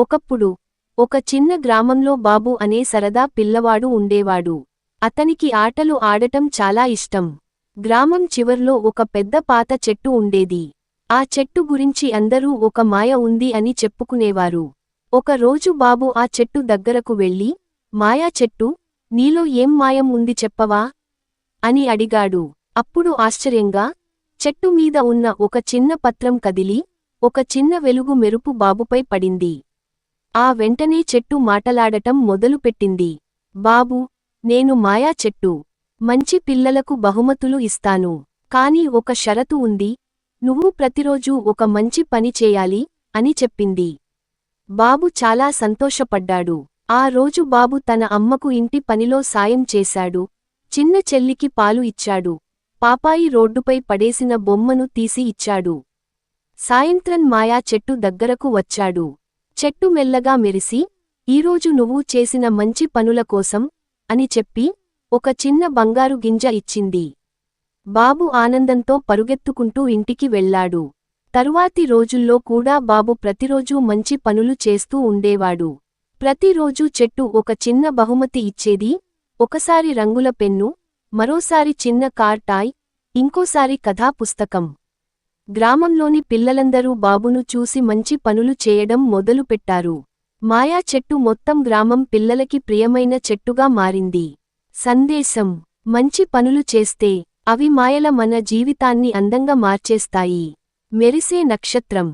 ఒకప్పుడు ఒక చిన్న గ్రామంలో బాబు అనే సరదా పిల్లవాడు ఉండేవాడు. అతనికి ఆటలు ఆడటం చాలా ఇష్టం. గ్రామం చివర్లో ఒక పెద్ద పాత చెట్టు ఉండేది. ఆ చెట్టు గురించి అందరూ ఒక మాయ ఉంది అని చెప్పుకునేవారు. ఒక రోజు బాబు ఆ చెట్టు దగ్గరకు వెళ్ళి మాయా చెట్టు నీలో ఏం మాయం ఉంది చెప్పవా అని అడిగాడు. అప్పుడు ఆశ్చర్యంగా చెట్టు మీద ఉన్న ఒక చిన్న పత్రం కదిలి ఒక చిన్న వెలుగు మెరుపు బాబుపై పడింది. ఆ వెంటనే చెట్టు మాటలాడటం మొదలుపెట్టింది. బాబు నేను మాయా చెట్టు. మంచి పిల్లలకు బహుమతులు ఇస్తాను. కాని ఒక షరతు ఉంది. నువ్వు ప్రతిరోజూ ఒక మంచి పని చేయాలి అని చెప్పింది. బాబు చాలా సంతోషపడ్డాడు. ఆ రోజు బాబు తన అమ్మకు ఇంటి పనిలో సాయం చేశాడు. చిన్న చెల్లికి పాలు ఇచ్చాడు. పాపాయి రోడ్డుపై పడేసిన బొమ్మను తీసి ఇచ్చాడు. సాయంత్రం మాయా చెట్టు దగ్గరకు వచ్చాడు. చెట్టు మెల్లగా మెరిసి ఈరోజు నువ్వు చేసిన మంచి పనుల కోసం అని చెప్పి ఒక చిన్న బంగారు గింజ ఇచ్చింది. బాబు ఆనందంతో పరుగెత్తుకుంటూ ఇంటికి వెళ్ళాడు. తరువాతి రోజుల్లో కూడా బాబు ప్రతిరోజూ మంచి పనులు చేస్తూ ఉండేవాడు. ప్రతిరోజూ చెట్టు ఒక చిన్న బహుమతి ఇచ్చేది ఒకసారి రంగుల పెన్ను మరోసారి చిన్న కార్ టాయ్ ఇంకోసారి కథా పుస్తకం గ్రామంలోని పిల్లలందరూ బాబును చూసి మంచి పనులు చేయడం మొదలుపెట్టారు. మాయా చెట్టు మొత్తం గ్రామం పిల్లలకి ప్రియమైన చెట్టుగా మారింది. సందేశం మంచి పనులు చేస్తే అవి మాయల మన జీవితాన్ని అందంగా మార్చేస్తాయి. మెరిసే నక్షత్రం